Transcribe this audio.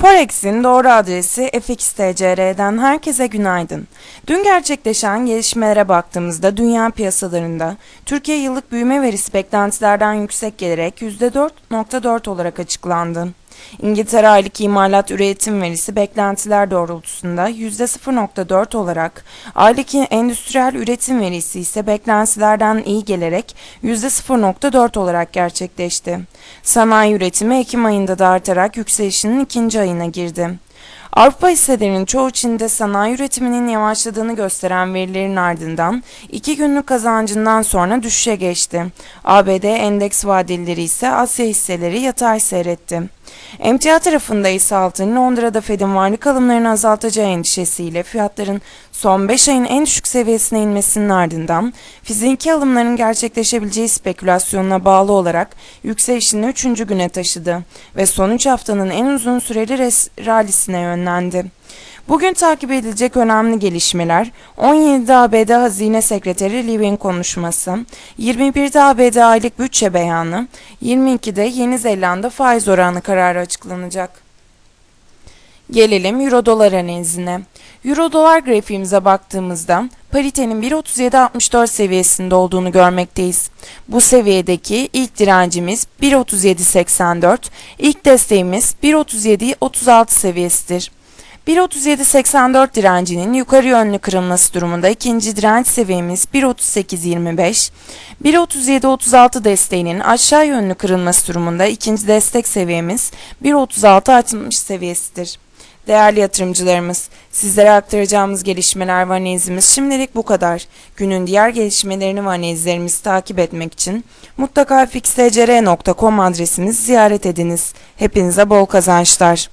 Forex'in doğru adresi FXTCR'den herkese günaydın. Dün gerçekleşen gelişmelere baktığımızda dünya piyasalarında Türkiye yıllık büyüme verisi beklentilerden yüksek gelerek %4.4 olarak açıklandı. İngiltere aylık imalat üretim verisi beklentiler doğrultusunda %0.4 olarak, aylık endüstriyel üretim verisi ise beklentilerden iyi gelerek %0.4 olarak gerçekleşti. Sanayi üretimi Ekim ayında da artarak yükselişinin ikinci ayına girdi. Avrupa hisselerinin çoğu Çin'de sanayi üretiminin yavaşladığını gösteren verilerin ardından iki günlük kazancından sonra düşüşe geçti. ABD endeks vadeleri ise Asya hisseleri yatay seyretti. Emtia tarafında ise altın Londra'da Fed'in varlık alımlarını azaltacağı endişesiyle fiyatların son 5 ayın en düşük seviyesine inmesinin ardından fiziki alımların gerçekleşebileceği spekülasyonuna bağlı olarak yükselişini 3. güne taşıdı ve son 3 haftanın en uzun süreli res- rallisine yönlendi. Bugün takip edilecek önemli gelişmeler 17'de ABD Hazine Sekreteri Levin konuşması, 21'de ABD aylık bütçe beyanı, 22'de Yeni Zelanda faiz oranı kararı açıklanacak. Gelelim Euro dolar analizine. Euro dolar grafiğimize baktığımızda paritenin 1.3764 seviyesinde olduğunu görmekteyiz. Bu seviyedeki ilk direncimiz 1.3784, ilk desteğimiz 1.3736 seviyesidir. 1.3784 direncinin yukarı yönlü kırılması durumunda ikinci direnç seviyemiz 1.3825, 1.3736 desteğinin aşağı yönlü kırılması durumunda ikinci destek seviyemiz 1.3660 seviyesidir. Değerli yatırımcılarımız, sizlere aktaracağımız gelişmeler ve analizimiz şimdilik bu kadar. Günün diğer gelişmelerini ve analizlerimizi takip etmek için mutlaka fixtcr.com adresimizi ziyaret ediniz. Hepinize bol kazançlar.